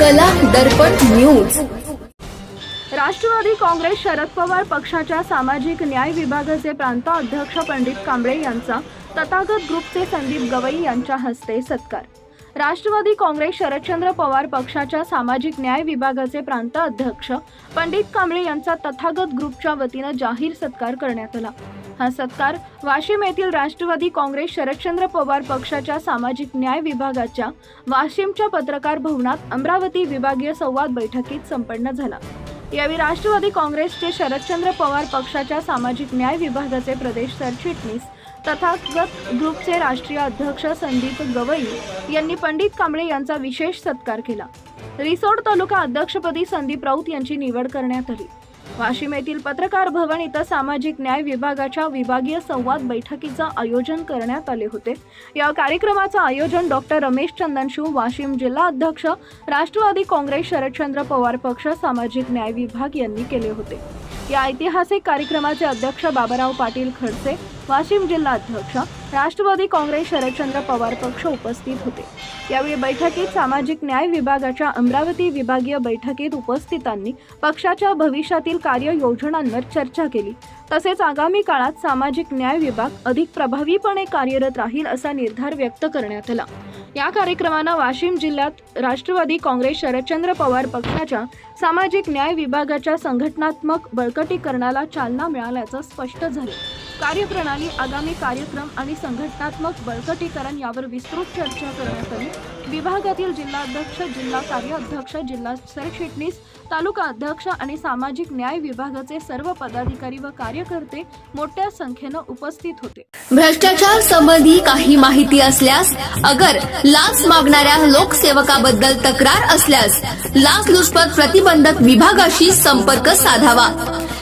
कला दर्पण न्यूज. राष्ट्रवादी काँग्रेस शरद पवार पक्षाच्या सामाजिक न्याय विभागाचे प्रांत अध्यक्ष पंडित कांबळे यांचा तथागत ग्रुपचे संदीप गवई यांच्या हस्ते सत्कार. राष्ट्रवादी काँग्रेस शरदचंद्र पवार पक्षाच्या सामाजिक न्याय विभागाचे प्रांत अध्यक्ष पंडित कांबळे यांचा तथागत ग्रुपच्या वतीनं जाहीर सत्कार करण्यात आला. हा सत्कार वाशिम येथील राष्ट्रवादी काँग्रेस शरदचंद्र पवार पक्षाच्या सामाजिक न्याय विभागाच्या वाशिमच्या पत्रकार भवनात अमरावती विभागीय संवाद बैठकीत संपन्न झाला. यावेळी राष्ट्रवादी काँग्रेसचे शरदचंद्र पवार पक्षाच्या सामाजिक न्याय विभागाचे प्रदेश सरचिटणीस तथागत ग्रुपचे राष्ट्रीय अध्यक्ष संदीप गवई यांनी पंडित कांबळे यांचा विशेष सत्कार केला. रिसोड तालुका अध्यक्षपदी संदीप राऊत यांची निवड करण्यात आली. वाशिम येथील पत्रकार भवन इथं सामाजिक न्याय विभागाच्या विभागीय संवाद बैठकीचं आयोजन करण्यात आले होते. या कार्यक्रमाचं आयोजन डॉक्टर रमेश चंदनशू वाशिम जिल्हा अध्यक्ष राष्ट्रवादी काँग्रेस शरदचंद्र पवार पक्ष सामाजिक न्याय विभाग यांनी केले होते. या ऐतिहासिक कार्यक्रमाचे अध्यक्ष बाबाराव पाटील खडसे वाशिम जिल्हा अध्यक्ष राष्ट्रवादी काँग्रेस शरदचंद्र पवार पक्ष उपस्थित होते. यावेळी बैठकीत सामाजिक न्याय विभागाच्या अमरावती विभागीय बैठकीत उपस्थितांनी पक्षाच्या भविष्यातील कार्ययोजनांवर चर्चा केली. तसेच आगामी काळात सामाजिक न्याय विभाग अधिक प्रभावीपणे कार्यरत राहील असा निर्धार व्यक्त करण्यात आला. या कार्यक्रमानं वाशिम जिल्ह्यात राष्ट्रवादी काँग्रेस शरदचंद्र पवार पक्षाच्या सामाजिक न्याय विभागाच्या संघटनात्मक बळकटीकरणाला चालना मिळाल्याचं स्पष्ट झालं. कार्यप्रणाली आगामी कार्यक्रम आणि संघटनात्मक बळकटीकरण यावर विस्तृत चर्चा करण्यात आली विभागातील जिल्हाध्यक्ष जिल्हा कार्याध्यक्ष जिल्हा सरचिटणीस तालुका अध्यक्ष आणि सामाजिक न्याय विभागाचे सर्व पदाधिकारी व कार्यकर्ते मोठ्या संख्येनं उपस्थित होते. भ्रष्टाचार संबंधी काही माहिती असल्यास अगर लाच मागणाऱ्या लोकसेवकाबद्दल तक्रार असल्यास लाचलुचपत प्रतिबंधक विभागाशी संपर्क साधावा.